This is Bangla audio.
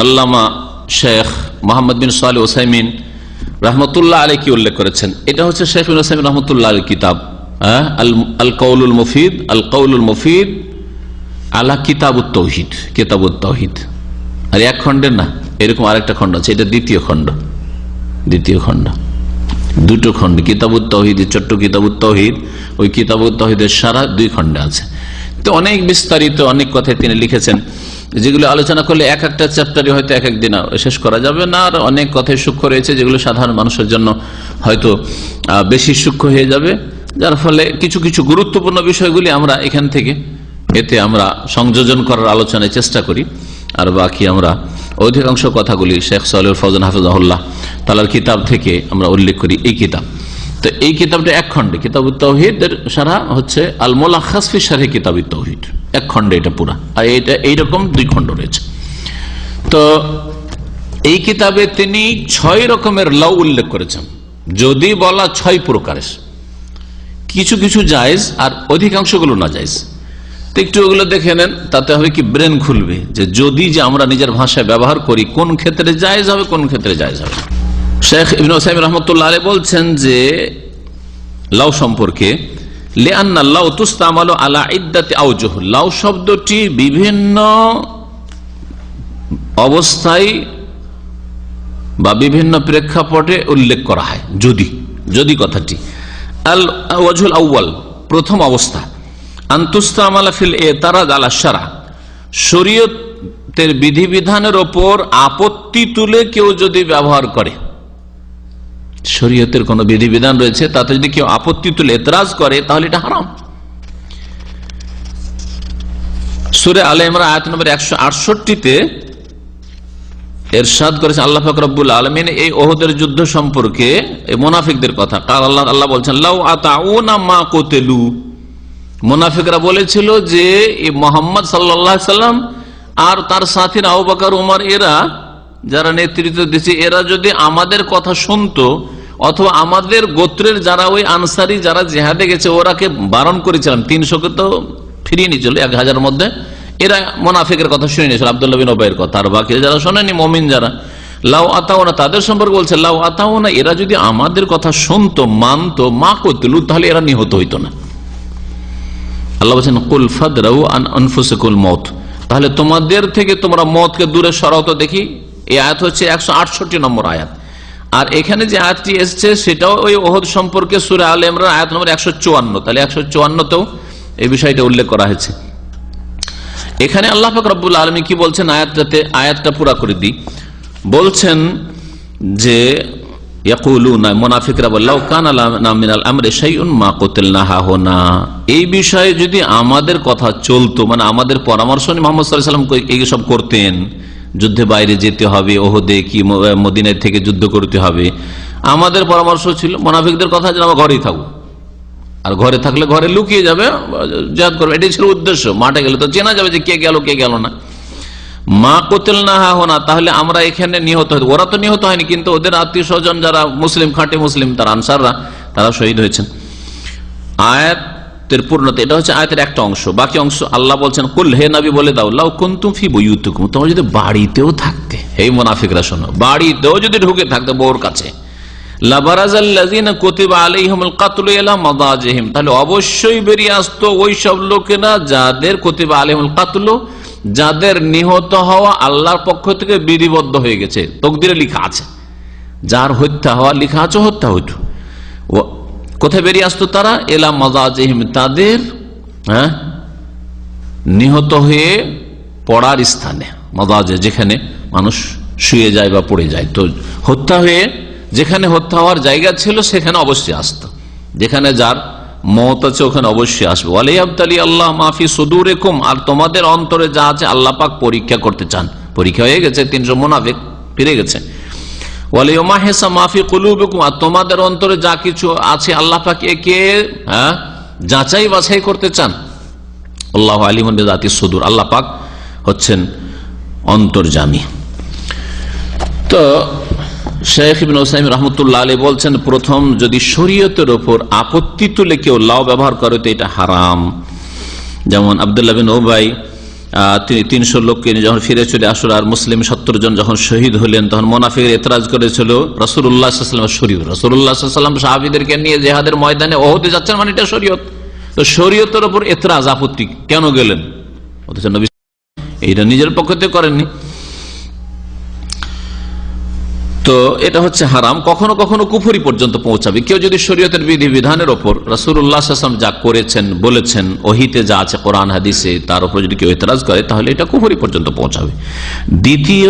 আল্লামা শেখ মোহাম্মদ বিন সাল ওসাইমিন রহমতুল্লাহ আলী কি উল্লেখ করেছেন। এটা হচ্ছে শেখ বিন ওসাইমিন রহমতুল্লাহ আলী কিতাব। হ্যাঁ? আল- আল কৌলুল মুফিদ আল কৌলুল মুফিদ আল্লাহ কিতাবুত তৌহিদ কিতাবুত তৌহিদ। আর এক খণ্ডের না, এরকম আরেকটা খণ্ড আছে, এটা দ্বিতীয় খণ্ড। দ্বিতীয় খণ্ড। দুটো খণ্ড, কিতাবুত তহিদ, ছোট্ট কিতাবুত তহিদ, ওই কিতাবুত তহিদের সারা দুই খণ্ডে আছে। তো অনেক বিস্তারিত অনেক কথাই তিনি লিখেছেন, যেগুলো আলোচনা করলে এক একটা চ্যাপ্টারে হয়তো এক একদিন শেষ করা যাবে না। আর অনেক কথাই সূক্ষ্ম রয়েছে যেগুলো সাধারণ মানুষের জন্য হয়তো বেশি সূক্ষ্ম হয়ে যাবে। যার ফলে কিছু কিছু গুরুত্বপূর্ণ বিষয়গুলি আমরা এখান থেকে, এতে আমরা সংযোজন করার আলোচনায় চেষ্টা করি। আর বাকি আমরা অধিকাংশ কথাগুলি শেখ সালুল ফৌজান হাফিজাহুল্লাহ তালার কিতাব থেকে আমরা উল্লেখ করি। এই কিতাব তো এই কিতাবটা এক খণ্ডে। কিতাব তৌহিদের সারা হচ্ছে আলমোলা খাসফি সারে কিতাব তৌহিদ। এক খণ্ডে এটা পুরা। আর এইটা এইরকম দুই খণ্ড রয়েছে। তো এই কিতাবে তিনি ছয় রকমের লাউ উল্লেখ করেছেন। যদি বলা ছয় প্রকারের। কিছু কিছু জায়েজ আর অধিকাংশগুলো না জায়েজ একটু ওগুলো দেখে নেন, তাতে হবে কি ব্রেন খুলবে। যে যদি যে আমরা নিজের ভাষায় ব্যবহার করি, কোন ক্ষেত্রে জায়েজ হবে, কোন ক্ষেত্রে জায়েজ হবে। শেখ ইবিন ওসাইম রহমতুল্লাহ বলছেন যে, লাউ সম্পর্কে, লেআন্না লাউ তুস্তামালু আলা ইদ্দাতি আউজুহ লাউ শব্দটি বিভিন্ন অবস্থায় বা বিভিন্ন প্রেক্ষাপটে উল্লেখ করা হয়। যদি যদি কথাটি। আল ওয়াজুল আউ্বাল প্রথম অবস্থা। আন্তুস্তামালা ফিল এ তারা আলা সারা শরীয়তের বিধিবিধানের ওপর আপত্তি তুলে কেউ যদি ব্যবহার করে শরীয়তের কোন বিধিবিধান রয়েছে, তাতে যদি কেউ আপত্তি তুলে এতরাজ করে, তাহলে এটা হারাম। সুরে আলে ইমরান আয়াত নম্বর একশো আটষট্টিতে এরশাদ করেছেন, আল্লাহ ফকরবুল আলমিন এই ওহদের যুদ্ধ সম্পর্কে মোনাফিকদের কথা। কাল আল্লাহ আল্লাহ বলছেন, লাউ আতাউনা মা কোতেলু। মোনাফিকরা বলেছিল যে মোহাম্মদ সাল্লাহ সাল্লাম আর তার সাথীর আবাকার উমার, এরা যারা নেতৃত্ব দিচ্ছে এরা যদি আমাদের কথা শুনতো, অথবা আমাদের গোত্রের যারা ওই আনসারি, যারা জেহাদে গেছে, ওরাকে বারণ করেছিলাম। তিনশোকে তো ফিরিয়ে নিয়েছিল, এক হাজারের মধ্যে। এরা মোনাফিকের কথা শুনে নিয়েছিল, আবদুল্লাহ বিন ওবাইয়ের কথা। আর বাকি যারা শোনেনি, মমিন যারা। লাউ আতাও না তাদের সম্পর্কে বলছে, লাউ আতাও না এরা যদি আমাদের কথা শুনতো, মানতো, মা করতেলু তাহলে এরা নিহত হইতো না। আল্লাহ বলছেন তাহলে তোমাদের থেকে তোমরা মতকে দূরে সরাও তো দেখি। এই আয়াত হচ্ছে একশো আটষট্টি নম্বর আয়াত। আর এখানে যে আয়াতটি এসছে, সেটাও ওই ওহদ সম্পর্কে সুরে আল ইমরান আয়াত নম্বর একশো চুয়ান্ন। তাহলে একশো চুয়ান্নতেও এই বিষয়টা উল্লেখ করা হয়েছে। এখানে আল্লাহ পাক রব্বুল আলমী কি বলছেন? আয়াতটাতে, আয়াতটা পুরা করে দিই। বলছেন যে আমরে এই বিষয়ে যদি আমাদের কথা চলতো মানে আমাদের পরামর্শ করতেন যুদ্ধে বাইরে যেতে হবে, ওহদে কি ম- মদিনায় থেকে যুদ্ধ করতে হবে। আমাদের পরামর্শ ছিল, মোনাফিকদের কথা যেন আমরা ঘরেই থাকব। আর ঘরে থাকলে ঘরে লুকিয়ে যাবে জাহাদ করবে। এটাই ছিল উদ্দেশ্য। মাঠে গেলে তো চেনা যাবে যে কে গেল কে গেল না। মা কোতেল না হা হোনা, তাহলে আমরা এখানে নিহত হই ওরা তো নিহত হয়নি, কিন্তু ওদের আত্মীয় স্বজন যারা মুসলিম, খাঁটি মুসলিম, তারা আনসাররা, তারা শহীদ হয়েছেন। পূর্ণতা, এটা হচ্ছে আয়াতের একটা অংশ। বাকি অংশ আল্লাহ বলছেন, কুল হে নাবি বলে দাও। লাউ কুন্তুম ফি বইউতুকুম যদি বাড়িতেও থাকতে, হে মোনাফিকরা শোনো, বাড়িতেও যদি ঢুকে থাকতে বউর কাছে তাহলে অবশ্যই বেরিয়ে আসতো ওই সব লোকেরা যাদের কুতিবা আলাইহিমুল কাতলু, যাদের নিহত হওয়া আল্লাহর পক্ষ থেকে বিধিবদ্ধ হয়ে গেছে। তকদিরে লিখা আছে। যার হত্যা হওয়া, লিখা আছে হত্যা হইত। কোথায় বেরিয়ে আসতো তারা? এলা মাজাজিহিম তাদের হ্যাঁ নিহত হয়ে পড়ার স্থানে, মাজাজে, যেখানে মানুষ শুয়ে যায় বা পড়ে যায়। তো হত্যা হয়ে যেখানে হত্যা হওয়ার জায়গা ছিল, সেখানে অবশ্যই আসতো। যেখানে যার মত আছে, ওখানে অবশ্যই আসবে। ওয়ালাই আবতালি আল্লাহ মাফি সদুর একুম আর তোমাদের অন্তরে যা আছে, আল্লাহ পাক পরীক্ষা করতে চান। পরীক্ষা হয়ে গেছে, তিনশো মোনাফিক ফিরে গেছে। ওয়ালিউমা হেসা মাফি কুলুবেকুম তোমাদের অন্তরে যা কিছু আছে আল্লাহ একে হ্যাঁ যাচাই বাছাই করতে চান। আল্লাহ আলিমন জাতি সুদূর। আল্লাহ পাক হচ্ছেন অন্তর্জামী তো শেখ ইবিন ওসাইম রহমতুল্লাহ আলী বলছেন, প্রথম যদি শরীয়তের ওপর আপত্তি তুলে কেউ লাউ ব্যবহার করে, তো এটা হারাম। যেমন আবদুল্লাহ বিন ওবাই তিনশো লোককে যখন ফিরে চলে আসলো, আর মুসলিম সত্তর জন যখন শহীদ হলেন, তখন মোনাফিক এতরাজ করেছিল রসুল্লাহাম শরীয় রসুল্লাহাম সাহাবিদেরকে নিয়ে জেহাদের ময়দানে ওহতে যাচ্ছেন মানে এটা শরীয়ত। তো শরীয়তের ওপর এতরাজ আপত্তি কেন গেলেন? অথচ এইটা নিজের পক্ষতে করেননি। তো এটা হচ্ছে হারাম। কখনো কখনো কুফুরি পর্যন্ত পৌঁছাবে। কেউ যদি শরীয়তের বিধি বিধানের ওপর রাসুল্লাহাম যা করেছেন, বলেছেন, ওহিতে যা আছে কোরআন, হাদিসে, তার উপর যদি কেউ এতরাজ করে, তাহলে এটা কুফুরি পর্যন্ত পৌঁছাবে। দ্বিতীয়